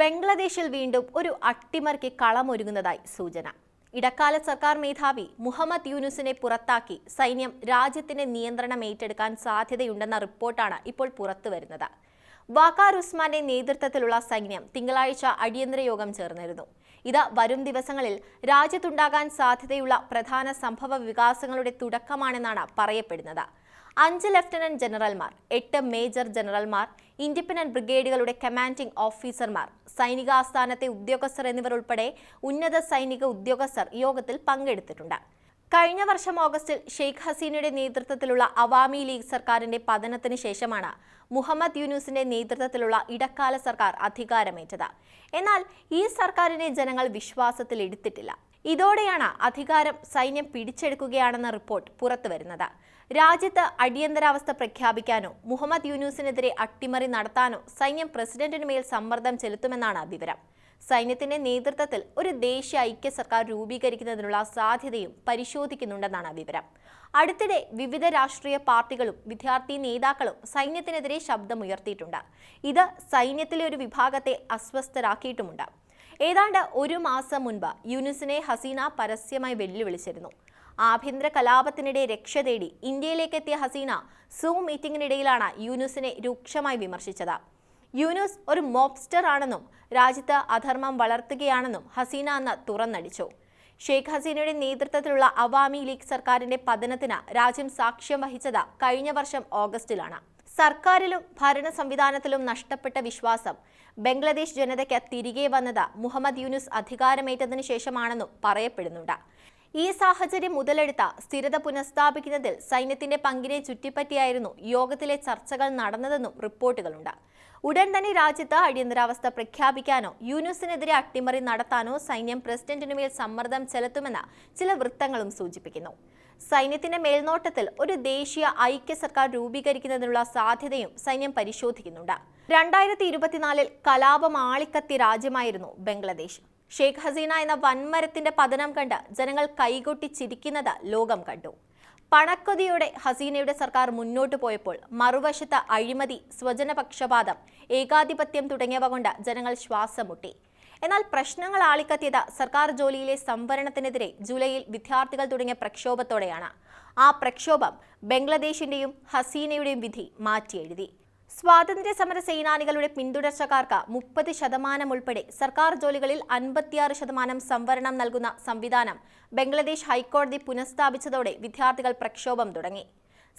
ബംഗ്ലാദേശിൽ വീണ്ടും ഒരു അട്ടിമറിക്ക് കളമൊരുങ്ങുന്നതായി സൂചന. ഇടക്കാല സർക്കാർ മേധാവി മുഹമ്മദ് യൂനുസിനെ പുറത്താക്കി സൈന്യം രാജ്യത്തിന്റെ നിയന്ത്രണം ഏറ്റെടുക്കാൻ സാധ്യതയുണ്ടെന്ന റിപ്പോർട്ടാണ് ഇപ്പോൾ പുറത്തുവരുന്നത് വാക്കാർ ഉസ്മാന്റെ നേതൃത്വത്തിലുള്ള സൈന്യം തിങ്കളാഴ്ച അടിയന്തര യോഗം ചേർന്നിരുന്നു. ഇത് വരും ദിവസങ്ങളിൽ രാജ്യത്തുണ്ടാകാൻ സാധ്യതയുള്ള പ്രധാന സംഭവ വികാസങ്ങളുടെ തുടക്കമാണെന്നാണ് പറയപ്പെടുന്നത്. അഞ്ച് ലഫ്റ്റനന്റ് ജനറൽമാർ എട്ട് മേജർ ജനറൽമാർ ഇൻഡിപെൻഡന്റ് ബ്രിഗേഡുകളുടെ കമാൻഡിംഗ് ഓഫീസർമാർ സൈനിക ആസ്ഥാനത്തെ ഉദ്യോഗസ്ഥർ എന്നിവർ ഉൾപ്പെടെ ഉന്നത സൈനിക ഉദ്യോഗസ്ഥർ യോഗത്തിൽ പങ്കെടുത്തിട്ടുണ്ട്. കഴിഞ്ഞ വർഷം ഓഗസ്റ്റിൽ ഷെയ്ഖ് ഹസീനയുടെ നേതൃത്വത്തിലുള്ള അവാമി ലീഗ് സർക്കാരിന്റെ പതനത്തിന് ശേഷമാണ് മുഹമ്മദ് യൂനുസിന്റെ നേതൃത്വത്തിലുള്ള ഇടക്കാല സർക്കാർ അധികാരമേറ്റത്. എന്നാൽ ഈ സർക്കാരിനെ ജനങ്ങൾ വിശ്വാസത്തിൽ എടുത്തിട്ടില്ല ഇതോടെയാണ് അധികാരം സൈന്യം പിടിച്ചെടുക്കുകയാണെന്ന റിപ്പോർട്ട് പുറത്തുവരുന്നത്. രാജ്യത്ത് അടിയന്തരാവസ്ഥ പ്രഖ്യാപിക്കാനോ മുഹമ്മദ് യൂനുസിനെതിരെ അട്ടിമറി നടത്താനോ സൈന്യം പ്രസിഡന്റിന് മേൽ സമ്മർദ്ദം ചെലുത്തുമെന്നാണ് വിവരം. സൈന്യത്തിന്റെ നേതൃത്വത്തിൽ ഒരു ദേശീയ ഐക്യ സർക്കാർ രൂപീകരിക്കുന്നതിനുള്ള സാധ്യതയും പരിശോധിക്കുന്നുണ്ടെന്നാണ് വിവരം. അടുത്തിടെ വിവിധ രാഷ്ട്രീയ പാർട്ടികളും വിദ്യാർത്ഥി നേതാക്കളും സൈന്യത്തിനെതിരെ ശബ്ദമുയർത്തിയിട്ടുണ്ട്. ഇത് സൈന്യത്തിലെ ഒരു വിഭാഗത്തെ അസ്വസ്ഥരാക്കിയിട്ടുമുണ്ട്. ഏതാണ്ട് ഒരു മാസം മുൻപ് യൂനുസിനെ ഹസീന പരസ്യമായി വെല്ലുവിളിച്ചിരുന്നു. ആഭ്യന്തര കലാപത്തിനിടെ രക്ഷ തേടി ഇന്ത്യയിലേക്ക് എത്തിയ ഹസീന സൂം മീറ്റിംഗിനിടയിലാണ് യൂനുസിനെ രൂക്ഷമായി വിമർശിച്ചത്. യൂനുസ് ഒരു മോബ്സ്റ്റർ ആണെന്നും രാജ്യത്ത് അധർമ്മം വളർത്തുകയാണെന്നും ഹസീന അന്ന് തുറന്നടിച്ചു. ഷെയ്ഖ് ഹസീനയുടെ നേതൃത്വത്തിലുള്ള അവാമി ലീഗ് സർക്കാരിന്റെ പതനത്തിന് രാജ്യം സാക്ഷ്യം വഹിച്ചത് കഴിഞ്ഞ വർഷം ഓഗസ്റ്റിലാണ്. സർക്കാരിലും ഭരണ സംവിധാനത്തിലും നഷ്ടപ്പെട്ട വിശ്വാസം ബംഗ്ലാദേശ് ജനതയ്ക്ക് തിരികെ വന്നത് മുഹമ്മദ് യൂനുസ് അധികാരമേറ്റതിനു ശേഷമാണെന്നും പറയപ്പെടുന്നുണ്ട്. ഈ സാഹചര്യം മുതലെടുത്ത സ്ഥിരത പുനഃസ്ഥാപിക്കുന്നതിൽ സൈന്യത്തിന്റെ പങ്കിനെ ചുറ്റിപ്പറ്റിയായിരുന്നു യോഗത്തിലെ ചർച്ചകൾ നടന്നതെന്നും റിപ്പോർട്ടുകളുണ്ട്. ഉടൻ തന്നെ രാജ്യത്ത് അടിയന്തരാവസ്ഥ പ്രഖ്യാപിക്കാനോ യൂനുസിനെതിരെ അട്ടിമറി നടത്താനോ സൈന്യം പ്രസിഡന്റിനുമേൽ സമ്മർദ്ദം ചെലുത്തുമെന്ന് ചില വൃത്തങ്ങളും സൂചിപ്പിക്കുന്നു. സൈന്യത്തിന്റെ മേൽനോട്ടത്തിൽ ഒരു ദേശീയ ഐക്യ സർക്കാർ രൂപീകരിക്കുന്നതിനുള്ള സാധ്യതയും സൈന്യം പരിശോധിക്കുന്നുണ്ട്. രണ്ടായിരത്തി ഇരുപത്തിനാലിൽ കലാപം ആളിക്കത്തിയ രാജ്യമായിരുന്നു ബംഗ്ലാദേശ്. ഷെയ്ഖ് ഹസീന എന്ന വൻമരത്തിന്റെ പതനം കണ്ട് ജനങ്ങൾ കൈകൊട്ടി ചിരിക്കുന്നത് ലോകം കണ്ടു. പണക്കൊതിയോടെ ഹസീനയുടെ സർക്കാർ മുന്നോട്ടു പോയപ്പോൾ മറുവശത്ത് അഴിമതി സ്വജനപക്ഷപാതം ഏകാധിപത്യം തുടങ്ങിയവ കൊണ്ട് ജനങ്ങൾ ശ്വാസം മുട്ടി എന്നാൽ പ്രശ്നങ്ങൾ ആളിക്കത്തിയത് സർക്കാർ ജോലിയിലെ സംവരണത്തിനെതിരെ ജൂലൈയിൽ വിദ്യാർത്ഥികൾ തുടങ്ങിയ പ്രക്ഷോഭത്തോടെയാണ്. ആ പ്രക്ഷോഭം ബംഗ്ലാദേശിന്റെയും ഹസീനയുടെയും വിധി മാറ്റിയെഴുതി. സ്വാതന്ത്ര്യ സമര സേനാനികളുടെ പിന്തുടർച്ചക്കാർക്ക് മുപ്പത് ശതമാനം ഉൾപ്പെടെ സർക്കാർ ജോലികളിൽ അൻപത്തിയാറ് ശതമാനം സംവരണം നൽകുന്ന സംവിധാനം ബംഗ്ലാദേശ് ഹൈക്കോടതി പുനഃസ്ഥാപിച്ചതോടെ വിദ്യാർത്ഥികൾ പ്രക്ഷോഭം തുടങ്ങി.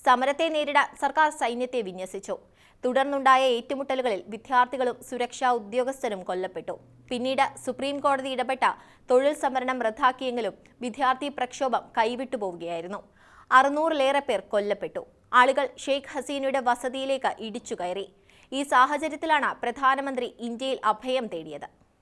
സമരത്തെ നേരിടാൻ സർക്കാർ സൈന്യത്തെ വിന്യസിച്ചു. തുടർന്നുണ്ടായ ഏറ്റുമുട്ടലുകളിൽ വിദ്യാർത്ഥികളും സുരക്ഷാ ഉദ്യോഗസ്ഥരും കൊല്ലപ്പെട്ടു. പിന്നീട് സുപ്രീം കോടതി ഇടപെട്ട തൊഴിൽ സംവരണം റദ്ദാക്കിയെങ്കിലും വിദ്യാർത്ഥി പ്രക്ഷോഭം കൈവിട്ടു പോവുകയായിരുന്നു അറുന്നൂറിലേറെ പേർ കൊല്ലപ്പെട്ടു. ആളുകൾ ഷെയ്ഖ് ഹസീനയുടെ വസതിയിലേക്ക് ഇടിച്ചു കയറി. ഈ സാഹചര്യത്തിലാണ് പ്രധാനമന്ത്രി ഇന്ത്യയിൽ അഭയം തേടിയത്.